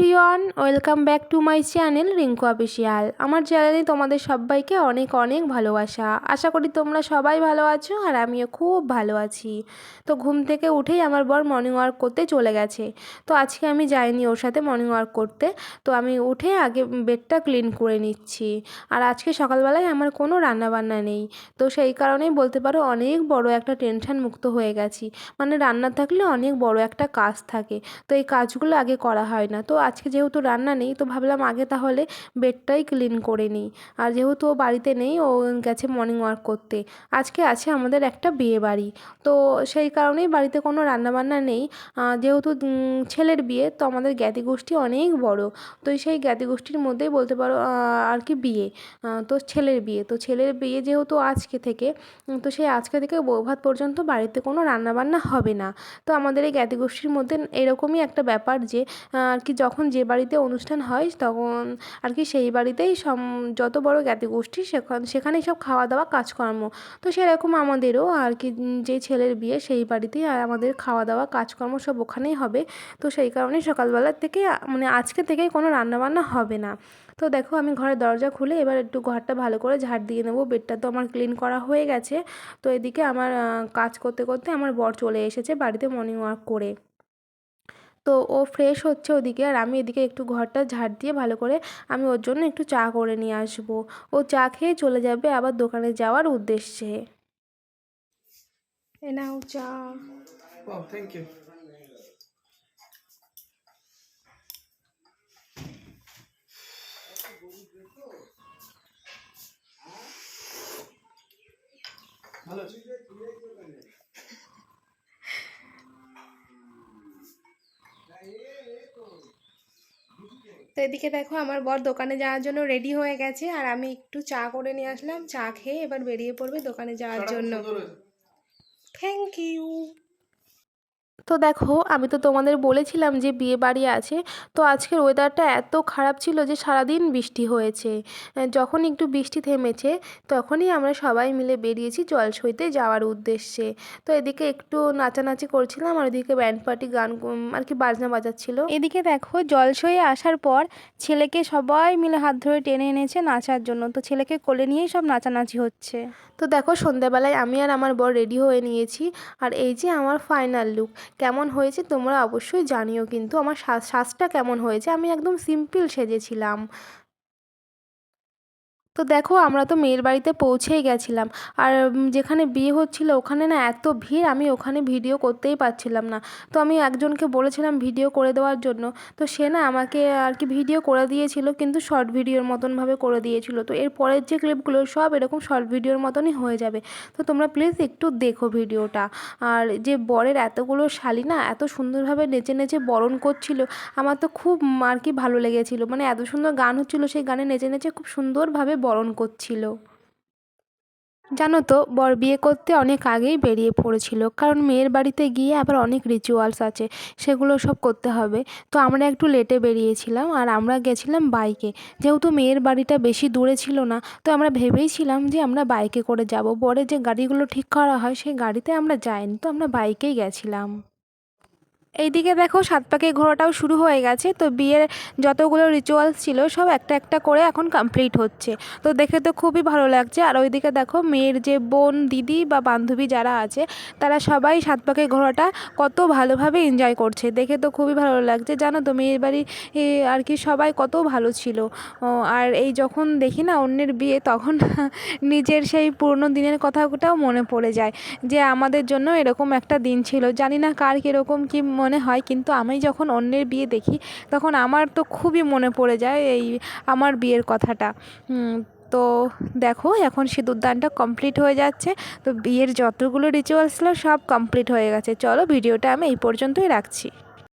Everyone, welcome back to my channel Rinku official. আমার চ্যানেলে তোমাদের সবাইকে অনেক অনেক ভালোবাসা। আশা করি তোমরা সবাই ভালো আছো আর আমিও খুব ভালো আছি। তো ঘুম থেকে উঠেই আমার বর মর্নিং ওয়ার্ক করতে চলে গেছে। তো আজকে আমি যাইনি ওর সাথে মর্নিং ওয়ার্ক করতে। তো আমি উঠে আগে বেডটা ক্লিন করে নিচ্ছি। আর আজকে সকালবেলায় আমার কোনো রান্নাবান্না নেই। তো সেই কারণেই বলতে পারো অনেক বড় একটা টেনশন মুক্ত হয়ে গেছি। মানে রান্না থাকলে অনেক বড় একটা কাজ থাকে। তো এই কাজগুলো আগে করা হয় না। তো আজকে যেহেতু রান্না নেই, তো ভাবলাম আগে তাহলে বেডটাই ক্লিন করে নিই। আর যেহেতু ও বাড়িতে নেই, ও গেছে মর্নিং ওয়াক করতে। আজকে আছে আমাদের একটা বিয়ে বাড়ি। তো সেই কারণেই বাড়িতে কোনো রান্নাবান্না নেই। যেহেতু ছেলের বিয়ে, তো আমাদের জ্ঞাতি গোষ্ঠী অনেক বড়। তো সেই জ্ঞাতি গোষ্ঠীর মধ্যেই বলতে পারো আর কি বিয়ে। তো ছেলের বিয়ে। তো ছেলের বিয়ে যেহেতু আজকে থেকে তো সেই আজকে থেকে বৌভাত পর্যন্ত বাড়িতে কোনো রান্নাবান্না হবে না। তো আমাদের এই জ্ঞাতি গোষ্ঠীর মধ্যে এরকমই একটা ব্যাপার যে আর কি যখন যে বাড়িতে অনুষ্ঠান হয় তখন আর কি সেই বাড়িতেই সম, যত বড় জ্ঞাতি গোষ্ঠী সেখান, সেখানেই সব খাওয়া দাওয়া কাজকর্ম। তো সেরকম আমাদেরও আর কি যে ছেলের বিয়ে সেই বাড়িতেই আর আমাদের খাওয়া দাওয়া কাজকর্ম সব ওখানেই হবে। তো সেই কারণেই সকালবেলার থেকে মানে আজকে থেকেই কোনো রান্নাবান্না হবে না। তো দেখো আমি ঘরের দরজা খুলে এবার একটু ঘরটা ভালো করে ঝাড় দিয়ে নেব। বেডটা তো আমার ক্লিন করা হয়ে গেছে। তো এদিকে আমার কাজ করতে করতে আমার বর চলে এসেছে বাড়িতে মর্নিং ওয়াক করে। তো ও ফ্রেশ হচ্ছে ওদিকে আর আমি এদিকে একটু ঘরটা ঝাড় দিয়ে ভালো করে আমি ওর জন্য একটু চা করে নিয়ে আসব। ও চা খেয়ে চলে যাবে আবার দোকানে যাওয়ার উদ্দেশ্যে। এ নাও চা। তো এদিকে দেখো আমার বর দোকানে যাওয়ার জন্য রেডি হয়ে গেছে আর আমি একটু চা করে নিয়ে আসলাম। চা খেয়ে এবার বেরিয়ে পড়বে দোকানে যাওয়ার জন্য। থ্যাংক ইউ তো দেখো, আমি তো তোমাদের বলেছিলাম যে বিয়ে বাড়ি আছে। তো আজকের ওয়েদারটা এত খারাপ ছিল যে সারাদিন বৃষ্টি হয়েছে। যখন একটু বৃষ্টি থেমেছে, তখনই আমরা সবাই মিলে বেরিয়েছি জল সইতে যাওয়ার উদ্দেশ্যে। তো এদিকে একটু নাচানাচি করছিলাম আর ওদিকে ব্যান্ড পার্টি গান আর কি বাজনা বাজাচ্ছিল। এদিকে দেখো, জলসইয়ে আসার পর ছেলেকে সবাই মিলে হাত ধরে টেনে এনেছে নাচার জন্য। তো ছেলেকে কোলে নিয়েই সব নাচানাচি হচ্ছে। তো দেখো সন্ধ্যাবেলায় আমি আর আমার বর রেডি হয়ে নিয়েছি। আর এই যে আমার ফাইনাল লুক কেমন হয়েছে তোমরা অবশ্যই জানিও কিন্তু আমার সাজটা কেমন হয়েছে আমি একদম সিম্পল সেজেছিলাম। তো দেখো আমরা তো মেয়ের বাড়িতে পৌঁছেই গেছিলাম। আর যেখানে বিয়ে হচ্ছিল ওখানে না এত ভিড় আমি ওখানে ভিডিও করতেই পারছিলাম না। তো আমি একজনকে বলেছিলাম ভিডিও করে দেওয়ার জন্য। তো সে না আমাকে আর কি ভিডিও করে দিয়েছিল কিন্তু শর্ট ভিডিওর মতনভাবে করে দিয়েছিল। তো এর পরের যে ক্লিপগুলো সব এরকম শর্ট ভিডিওর মতনই হয়ে যাবে। তো তোমরা প্লিজ একটু দেখো ভিডিওটা। আর যে বরের এতগুলো শালি না এত সুন্দরভাবে নেচে নেচে বরণ করছিল, আমার তো খুব আর কি ভালো লেগেছিলো। মানে এত সুন্দর গান হচ্ছিল সেই গানে নেচে নেচে খুব সুন্দরভাবে বরণ করছিল। জানো তো, বর বিয়ে করতে অনেক আগেই বেরিয়ে পড়েছিল। কারণ মেয়ের বাড়িতে গিয়ে আবার অনেক রিচুয়ালস আছে, সেগুলো সব করতে হবে। তো আমরা একটু লেটে বেরিয়েছিলাম আর আমরা গেছিলাম বাইকে যেহেতু মেয়ের বাড়িটা বেশি দূরে ছিল না, তো আমরা ভেবেইছিলাম যে আমরা বাইকে করে যাব। বরের যে গাড়িগুলো ঠিক করা হয়, সেই গাড়িতে আমরা যাইনি, তো আমরা বাইকেই গেছিলাম। এইদিকে দেখো সাত পাকে ঘোরাটাও শুরু হয়ে গেছে। তো বিয়ের যতগুলো রিচুয়ালস ছিল, সব একটা একটা করে এখন কমপ্লিট হচ্ছে। তো দেখে তো খুবই ভালো লাগছে। আর ওইদিকে দেখো মেয়ের যে বোন, দিদি বা বান্ধবী যারা আছে, তারা সবাই সাত পাকে ঘোরাটা কত ভালোভাবে এনজয় করছে। দেখে তো খুবই ভালো লাগছে। জানো তো মেয়ের বাড়ি আর কি সবাই কত ভালো ছিল। আর এই যখন দেখি না অন্যের বিয়ে, তখন নিজের সেই পুরনো দিনের কথাটাও মনে পড়ে যায় যে আমাদের জন্য এরকম একটা দিন ছিল। জানি না কার কীরকম, কী মনে হয়, কিন্তু আমি যখন অন্যের বিয়ে দেখি, তখন আমার তো খুবই মনে পড়ে যায় এই আমার বিয়ের কথাটা। তো দেখো, এখন সিঁদুরদানটা কমপ্লিট হয়ে যাচ্ছে। তো বিয়ের যতগুলো রিচুয়াল ছিল, সব কমপ্লিট হয়ে গেছে। চলো ভিডিওটা আমি এই পর্যন্তই রাখছি।